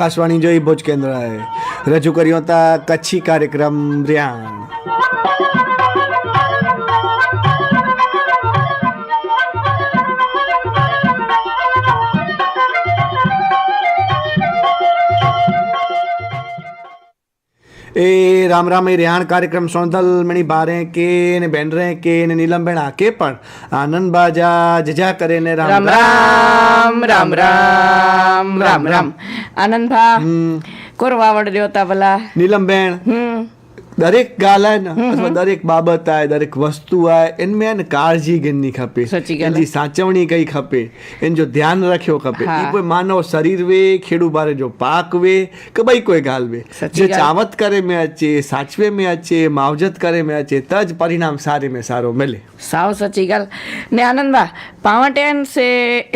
આકાશવાણી જોઈ ભુજ કેન્દ્રએ. રજૂ કર્યો હતા કચ્છી કાર્યક્રમ રિયાણ એ રામ રામ એ રેહાણ કાર્યક્રમ સોંધલમણી બારે કે ને બેન રે કે ને નીલમબેન આકે પણ આનંદ બાજા જજા કરે ને રામ રામ રામ રામ રામ રામ આનંદ ભા કોરવાવડ તા ભલા. નીલમબેન હમ. દરેક ગાલ આય ને અથવા દરેક બાબત આય દરેક વસ્તુ આય એનમે એને કાળજી ગણની ખપે. એની સાચવણી કઈ ખપે. એન જો ધ્યાન રાખ્યો ખપે. એ કોઈ માનવ શરીર વે ખેડુ બારે જો પાક વે કે ભાઈ કોઈ ગાલ વે. જે ચાવત કરે મે અચે સાચવે મે અચે માવજત કરે મે અચે તજ પરિણામ સારે મે સારો મળે. સાવ સચી ગાલ. ને આનંદબા પાવટેન સે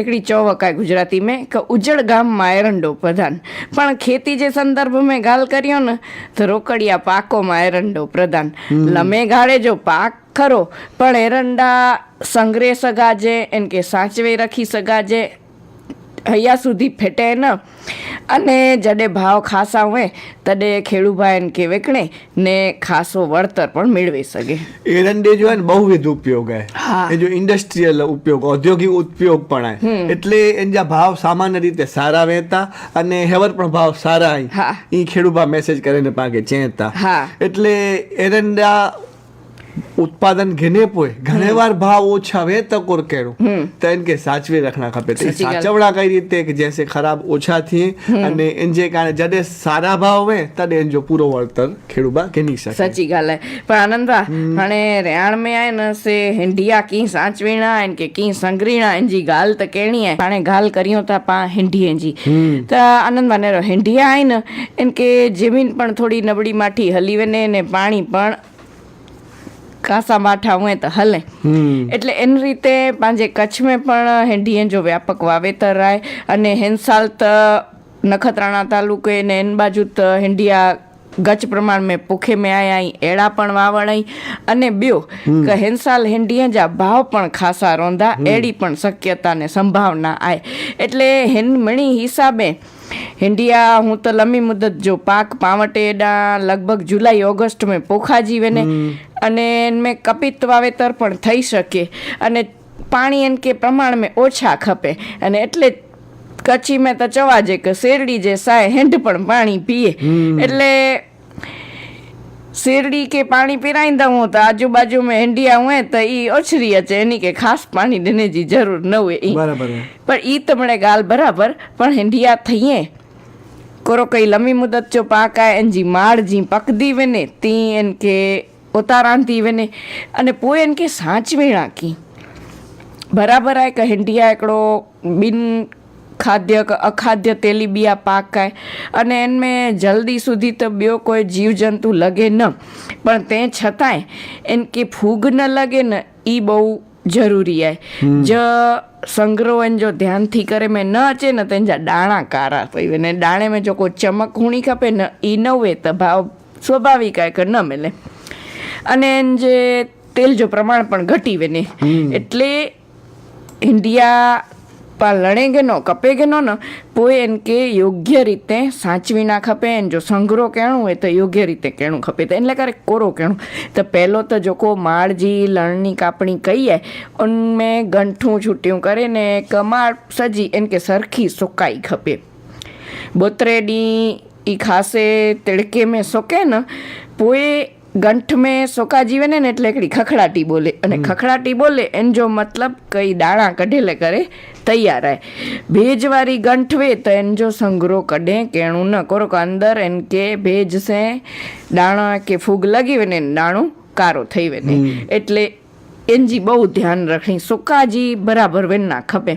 એકડી ચોવક આય ગુજરાતી મે કે ઉજળ ગામમાં એરંડો પ્રધાન. પણ ખેતી જે સંદર્ભ મે ગાલ કર્યો ને તો રોકડિયા પાકો માં એરંડો પ્રધાન. લમે ગાળે જો પાક ખરો, પણ એરંડા સંગ્રહ સગાજે એન કે સાચવે રખી સગાજે હૈયા સુધી ફેટે ન. અને જડે ભાવ ખાસા હોય તડે ખેડૂભાઈ એને કે વેકણે ને ખાસો વળતર પણ મેળવી શકે. એરંડે જો ને બહુવિધ ઉપયોગ હે. એ જો ઇન્ડસ્ટ્રીયલ ઉપયોગ ઔદ્યોગિક ઉપયોગ પણ હે. એટલે એના ભાવ સામાન્ય રીતે સારા વહેતા અને હેવર પણ ભાવ સારા હા. ઈ ખેડૂબા મેસેજ કરીને પાકે ચેતા. હા. એટલે એરંડા उत्पादन घिने पोइ घणे बार भाव ओछा वे त कुर कहिड़ो त हिन खे साचवे रखणा खपे त साचवड़ा कई रीते की जंहिंसे ख़राब ओछा थिए अने इन जे कारण जॾहिं सारा भाव हुए तॾहिं इन जो पूरो वर्तन खेड़ूबा घिनी सघे सची ॻाल्हि आहे पर आनंद आहे हाणे रियाण में आहे न से हिंडिया कीअं साचविणा आहिनि की कीअं संगरिणा आहिनि जी ॻाल्हि त कहिड़ी आहे हाणे ॻाल्हि करियूं था पाण हिंडीअ जी त आनंद वानेरो हिंडिया आहिनि इनखे ज़मीन पिणु थोरी नबड़ी माठी हली वञे ने पाणी पिणु કાસા માઠા હોય તો હલે. એટલે એની રીતે પાંજે કચ્છમાં પણ હેંડીએ જો વ્યાપક વાવેતર રાય અને હેન્સાલ નખત્રાણા તાલુકે ને એન બાજુ હેંડિયા ગચ પ્રમાણ મેં પૂખે મેં આયા એળા પણ વાવણાઈ અને બ્યો કે હેન્સાલ હેન્ડીએ જા ભાવ પણ ખાસા રોંધા એડી પણ શક્યતા ને સંભાવના આય. એટલે હેનમણી હિસાબે હિન્ડિયા હું તો લંબી મુદત જો પાક પાવટે એડા લગભગ જુલાઈ ઓગસ્ટ મેં પોખા જીવે ને અને મેં કપિત વાવેતર પણ થઈ શકે. અને પાણી એન કે પ્રમાણમાં ઓછા ખપે. અને એટલે કચ્છી મેં તો ચવા જે કે શેરડી જે સાય હેંડ પણ પાણી પીએ. એટલે શેરડી કે પાણી પીરાઈંદા હું તો આજુબાજુ મેં હેંડિયા હું તો ઈ ઓછરી અચે એની કે ખાસ પાણી દેને જી જરૂર ન હોય ઈ. બરાબર પણ ઈ તમને ગાલ બરાબર પણ હેંડિયા થઈએ. કોરો કઈ લંબી મુદત જો પાક આય એન જી માળ જી પકદી વેને તી એન કે ઉતારાંતી વેને અને પોય એન કે સાચવી રાખી બરાબર આય કે હેંડિયા એકડો બિન ખાદ્ય અખાદ્ય તેલીબિયા પાકાય. અને એને જલ્દી સુધી તો બ્યો કોઈ જીવજંતુ લગે ન. પણ તે છતાંય એને કે ફૂગ ન લગે ને એ બહુ જરૂરી આય. જ સંગ્રહણ જો ધ્યાનથી કરે મેં ન અચે ને તેના ડાણા કારા થઈ ને ડાણે મેં જો કોઈ ચમક હુણી ખપે ને એ ન હોય તો ભાવ સ્વાભાવિક આય કે ન મળે અને જે તેલ જો પ્રમાણ પણ ઘટી વેને. એટલે ઇન્ડિયા લણેગેનો કપેગેનો ન પોએ એને કે યોગ્ય રીતે સાચવી ના ખપે, એને જો સંઘરો કેણું હોય તો યોગ્ય રીતે કેણું ખપે. તો એટલે ક્યારેક કોરો કેણું તો પહેલો તો જોકો માળજી લણની કાપણી કહીએ અને ગંઠું છૂટ્યું કરીને કમાળ સજી, એને કે સરખી સોકાઈ ખપે. બોતરેડી એ ખાસે તડકે મેં સોકે ન, પોએ ગંઠ મેં સોકાજી વને ને એટલે એકડી ખખડાટી બોલે. અને ખખડાટી બોલે એનજો મતલબ કઈ દાણા કઢેલે કરે તૈયાર હે ભેજવારી ગંઠ વે તો એનજો સંગ્રો કઢે કેણું ન કરો કે અંદર એન કે ભેજ સે દાણા કે ફૂગ લગી વને દાણું કારો થઈ વને. એટલે એનજી બહુ ધ્યાન રાખણી. સોકાજી બરાબર વેન ના ખપે.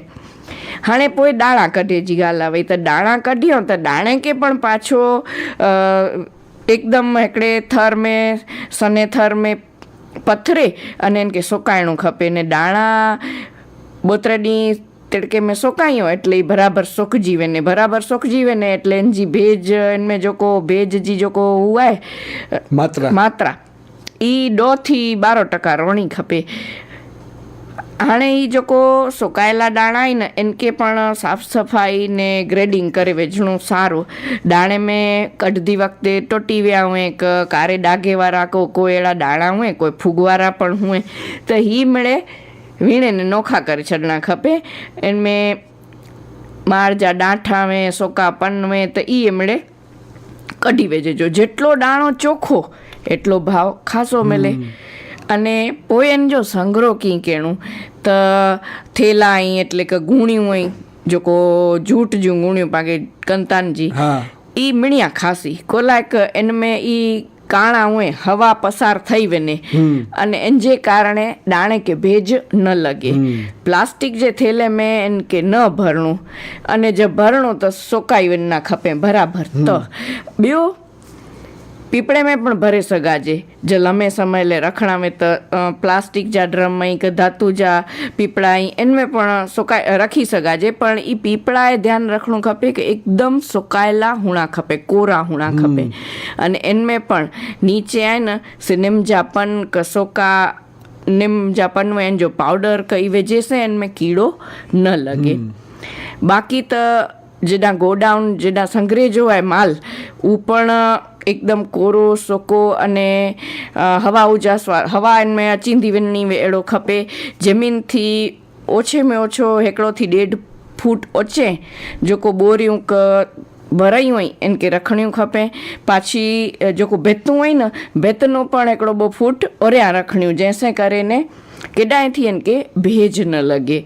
હાણે પોઈ દાણા કઢે જીગા લાવે તો દાણા કઢ્યો તો દાણે કે પણ પાછો એકદમ હેકડે થર મેં સને થર મેં પથરે અને એને કે સોકાયણું ખપે ને દાણા બોતરાની તડકે મેં સોકાયો એટલે બરાબર સોખજીવે ને બરાબર સોખજીવે ને એટલે એનજી ભેજ એનમે જોકો ભેજજી જોકો હુવાય માત્રા. માત્રા. ઈ દોથી બારો ટકા રોણી ખપે. હાણે એ લોકો સુકાયેલા દાણા આવીને એનકે પણ સાફ સફાઈ ને ગ્રેડિંગ કરે વેચણું સારું. દાણે મેં કઢતી વખતે ટોટીવ્યા હોય કે કારે ડાઘેવાળા કો કોયળા દાણા હોય કોઈ ફૂગવાળા પણ હોય. તો હી મળે વીણેને નોખા કરી છડના ખપે. એને મેં મારજા ડાંઠા મેં સોકા પનવે તો એ એમણે કઢી વેચેજો. જેટલો દાણો ચોખ્ખો એટલો ભાવ ખાસો મેલે અને પોયન જો સંગ્રહ કી કેણું તો થેલાઈ એટલે કે ગુણ્યું હોય જો કો જૂટ જ્યું ગુણ્યું પાકે કંતાનજી ઈ મીણ્યા ખાસી. કોલાક એનમે ઈ કાણા હોય હવા પસાર થઈ વેને. અને એન જે કારણે દાણે કે ભેજ ન લગે. પ્લાસ્ટિક જે થેલે મેં એન કે ન ભરણું. અને જે ભરણું તો સોકાઈ ના ખપે બરાબર. તો બ્યો पीपड़े में पण भरे सघाजे जल में समय रखण में त प्लास्टिक जा ड्रम ऐं हिकु धातू जा पीपड़ा ऐं इन में पण सुकाए रखी सघाजे पण ई पीपड़ा जे ध्यानु रखिणो खपे की हिकदमि सुकायला हुअणा खपे कोरा हुअणा खपे अने इन में पण नीचे आहे न सिनिम जा पन कसोका निम जा पनूं आहिनि जो पाउडर कई विझेसि इन में कीड़ो न लॻे बाक़ी त जेॾां गोडाउन जेॾां संग्रह जो आहे माल हू पण એકદમ કોરો, સોકો અને હવા ઉજાસવાળ હવા એમને ચીંધીવનની એળો ખપે. જમીનથી ઓછે મેં ઓછો હેકડોથી ડેઢ ફૂટ ઓછે જો કો બોરિયું ક ભરાયું હોય એને કે રખણ્યું ખપે. પાછી જો કોઈ ભેતું હોય ને, ભેતનું પણ એકડો બહુ ફૂટ ઓર્યા રખણ્યું, જેસે કરીને केॾांहुं थी आहिनि के भेज न लॻे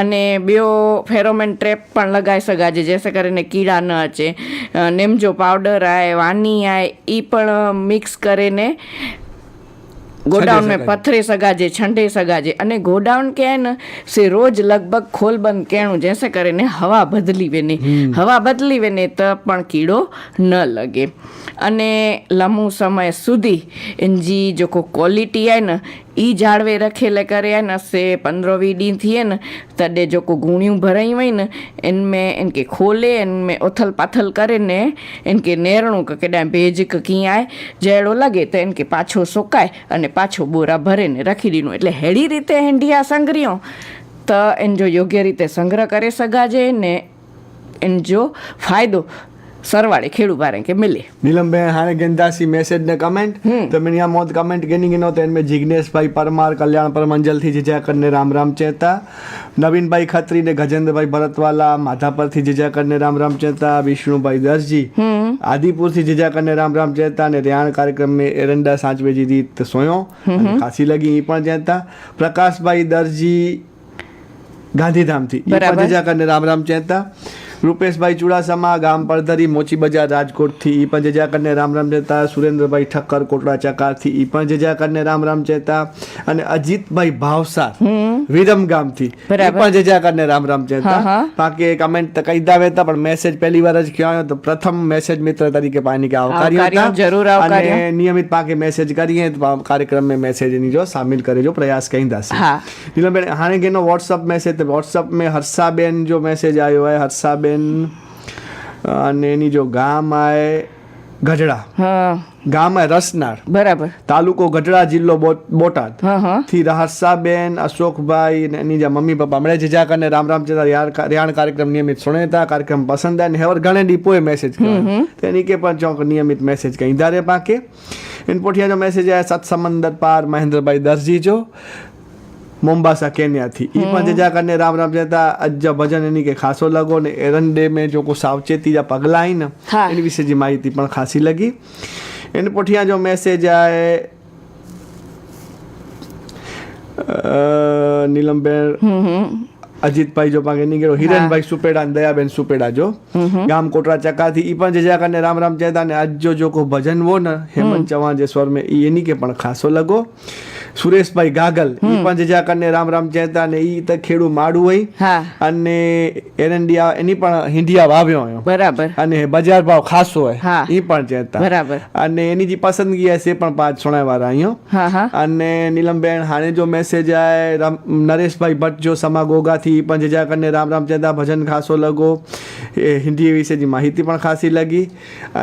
अने ॿियो फेरोमेन ट्रेप पण लॻाए सघाजे जंहिंसां करे ने कीड़ा न अचे अ, निम जो पाउडर आहे वानी आहे ई पण मिक्स करे ने गोडाउन में सघाजे। पथरे सघाजे छंडे सघाजे અને ગોડાઉન કે હે ને સે રોજ લગભગ ખોલ બંધ કેણું જેસે કરીને હવા બદલી વેને હવા બદલી વેને તો પણ કીડો ન લગે અને લાંબુ સમય સુધી એનજી જેકો ક્વોલિટી आहे न એ જાળવે રખેલે કર્યા ને સે પંદરો વીડી થઈએ ને, તડે જોકો ગુણ્યું ભરાઈ હોય ને એનમે એનકે ખોલે એનમે ઓથલ પાથલ કરે ને એનકે નેરણું કે કેડા ભેજ કે ક્યાંય જેડો લાગે તો એનકે પાછો સોકાય અને પાછો બોરા ભરે ને રાખી દીનું. એટલે હેડી રીતે હેંડિયા સંગ્રીઓ તો એન જો યોગ્ય રીતે સંગ્રહ કરી સગાજે ને, એન જો ફાયદો સરવાળે ખેડૂ ભારે કે મિલે. નીલમબેન હારે ગેંદાસી મેસેજ ને કમેન્ટ તમે ન્યા મોત કમેન્ટ ગેની ગેનો તેન મે જિગ્નેશભાઈ પરમાર કલ્યાણ પરમંજલથી જજ્યા કરને રામ રામ ચેતા. નવીનભાઈ ખત્રી ને ગજેન્દ્રભાઈ ભરતવાલા માધાપરથી જજ્યા કરને રામ રામ ચેતા. વિષ્ણુભાઈ દર્શજી આદિપુરથી જજ્યા કરને રામ રામ ચેતા. ને રેહાણ કાર્યક્રમ મે એરંડા સાંચવેજી રીત સોયો. કાશી લગી એ પણ ચેતા. પ્રકાશભાઈ દરજી ગાંધીધામથી પ્રજા કરીને રામ રામ ચેતા. રૂપેશભાઈ ચુડાસમા ગામ પડધરી મોચી બજાર રાજકોટથી ઈ પણ જજા કરીને રામ રામ ચેતા સુરેન્દ્રભાઈ ઠક્કર કોટડા ચકારથી ઈ પણ જજા કરીને રામ રામ ચેતા અને અજીતભાઈ ભાવસાર વિરમ ગામથી ઈ પણ જજા કરીને રામ રામ ચેતા બાકી કમેન્ટ કહી દાવે હતા પણ મેસેજ પહેલી વાર જ કહેવાયો તો પ્રથમ મેસેજ મિત્ર તરીકે પાણી કે આવકાર્યો જરૂર આવકાર્યો અને નિયમિત પાકે મેસેજ કરીએ કાર્યક્રમ મેં મેસેજની જો શામિલ કરજો પ્રયાસ કહી દાસે. નીલમબેન હાણે કેનો વોટ્સઅપ મેસેજ વોટ્સઅપ મેં હર્ષાબેન જો મેસેજ આવ્યો હોય હર્ષાબેન બેન અને એની જો ગામ આય ગઢડા. ગામ આય રસનાર બરાબર. તાલુકો ગઢડા જિલ્લો બોટાદ. થી રહસાબેન અશોકભાઈ અને એની જે મમ્મી પપ્પા મળે છે જ્યાં કરીને રામ રામ જતા રિયાણ કાર્યક્રમ નિયમિત સુણેતા કાર્યક્રમ પસંદ અને હેવર ઘણે ડીપોએ મેસેજ તેની કે પણ ચોક નિયમિત મેસેજ કઈ. ધારે પાકે. એન પોઠિયાનો મેસેજ मैसेज है सत समंदर पार महेंद्र भाई मोम्बासा केन्या थी ई पण जजा करने राम राम चेता अज भजन इन्हीं के खासो लगो ने एरंडे में जो को सावचेती जा पगला आई न હા. इन विषय जी माहिती पण खासी लगी इन पोठिया जो मैसेज आए અ, નીલમબેન અજીતભાઈ જો પાકે નીકળ્યો હિરેનભાઈ સુપેડા ને દયાબેન સુપેડા જો ગામ કોટરા ચકાથી ઈ પણ જજા કરીને રામ રામ ચેતા ને આજ જો જો કો ભજન વો ને હેમંત ચૌહાણ જે સ્વર में ઈ એની કે પણ ખાસો લગો સુરેશભાઈ ગાગલ એ પણ જજાકરને રામ રામ ચેતા ને ઈ તો ખેડૂ માડું હોય. અને એરંડિયા એની પણ હિંડિયા વાવ્યો બરાબર. અને બજાર ભાવ ખાસો હોય. ઈ પણ ચેતા બરાબર. અને એની જે પસંદગી હશે એ પણ પાંચ સોળા વાળા અહીંયા. અને નીલમબેન હાણે જો મેસેજ આય રામ નરેશભાઈ ભટ્ટ જો સમા ગોગાથી પણ જજાકરને રામ રામ ચેતા ભજન ખાસો લગો. એ હિન્દી વિશેની માહિતી પણ ખાસી લગી.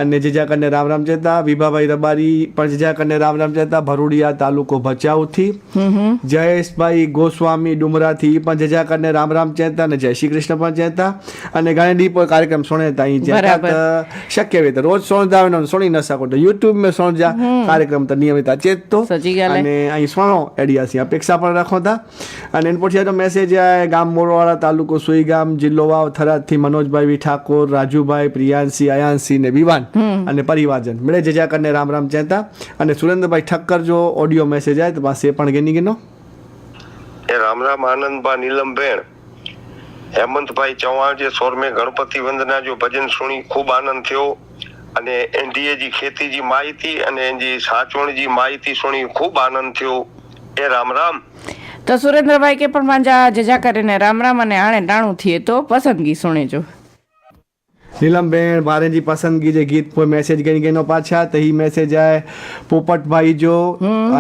અને જજાકરને રામ રામ ચેતા વિભાભાઈ રબારી પણ જજાકરને રામ રામ ચેતા ભરૂડિયા તાલુકો ભચાઉ. સાઉથથી જયેશભાઈ ગોસ્વામી ડુમરાથી એ પણ જજા રામ રામ ચહેતા અને જય શ્રી કૃષ્ણ પણ ચહેતા અને ગાંધી પર કાર્યક્રમ સોણેતા અહીં ચહેતા શક્ય વેત રોજ સોણતા આવે સોણી ન શકો તો યુટ્યુબ મેં સોણજા કાર્યક્રમ તો નિયમિત ચેત તો. અને અહીં સોણો એડિયાસી અપેક્ષા પણ રાખો હતા અને એના પછી તો મેસેજ ગામ મોરવાડા તાલુકો સુઈગામ જિલ્લો વાવ થરાદથી મનોજભાઈ ઠાકોર રાજુભાઈ પ્રિયાંશી અયાંશી ને વિવાન અને પરિવારજન. મળે જજા કરીને રામ રામ ચહેતા અને સુરેન્દ્રભાઈ ઠક્કર જો ઓડિયો મેસેજ આવે તો પાસે એ પણ ગેની ગેનો? એ રામ રામ આનંદબા નીલમબેન હેમંતભાઈ ચૌહાણ જે સોરમે ગણપતિ વંદના જો ભજન સુણી ખૂબ આનંદ થયો અને એનડીએ જી ખેતીજી માહિતી અને એની સાચવણજી માહિતી સુણી ખૂબ આનંદ થયો. એ રામ રામ તો સુરેન્દ્રભાઈ કે પણ માંજા જજા કરીને રામ રામ અને આણે ટાણું થઈએ તો પસંદગી સુણેજો. નીલમબેન મારેજી પસંદગી જે ગીત પર મેસેજ ગઈ ગઈનો પાછા તો એ મેસેજ આય પોપટભાઈ જો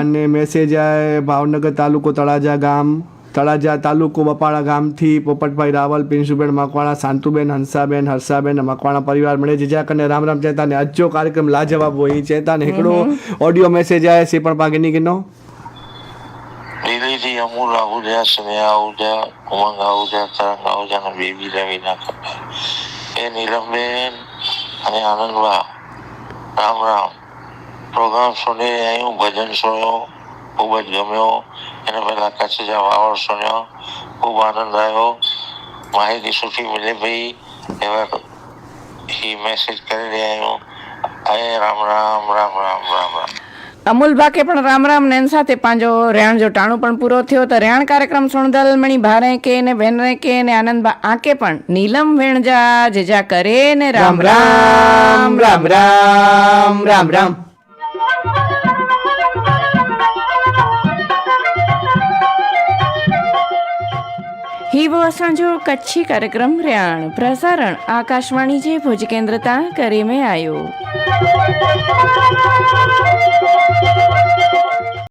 અને મેસેજ આય ભાવનગર તાલુકો તળાજા ગામ. તળાજા તાલુકો બપાળા ગામથી પોપટભાઈ રાવલ પિન્સુબેન મકવાણા શાંતુબેન હંસાબેન હર્ષાબેન મકવાણા પરિવાર મળે છે. જીજા કને રામ રામ ચેતાને અજો કાર્યક્રમ લાજવાબ હોય ચેતાને હિકડો ઓડિયો મેસેજ આવે છે પણ પાગેની કેનો લીલીજી અમૂલ આહુજા સ્નેહ આહુજા ઉમંગ આહુજા તરંગ આહુજા ને બેબી રવિના કપાય એ નીલમબેન અને આનંદભા રામ રામ. પ્રોગ્રામ સુની અહીં હું ભજન સુન્યો ખૂબ જ ગમ્યો. એના પહેલાં કચ્છ જવા વાવડ સુન્યો ખૂબ આનંદ આવ્યો. માહિતી સુઠી મિલે ભાઈ, એવા હી મેસેજ કરી રહ્યા હું અરે રામ રામ રામ રામ રામ રામ. અમૂલ ભાકે પણ રામ રામ ને એન સાથે પાંજો રેણ જો ટાણું પણ પૂરો થયો તો રેણ કાર્યક્રમ સુણદલ મણી ભારે કે ને બેન રે કે ને આનંદબા આંકે પણ નીલમ વેણજા જેજા કરે ને રામ રામ. રામ રામ રામ રામ. હિબ વસણજો કચ્છી કાર્યક્રમ રેણ પ્રસારણ આકાશવાણી જે ભુજ કેન્દ્રતા કરી મેં આવ્યું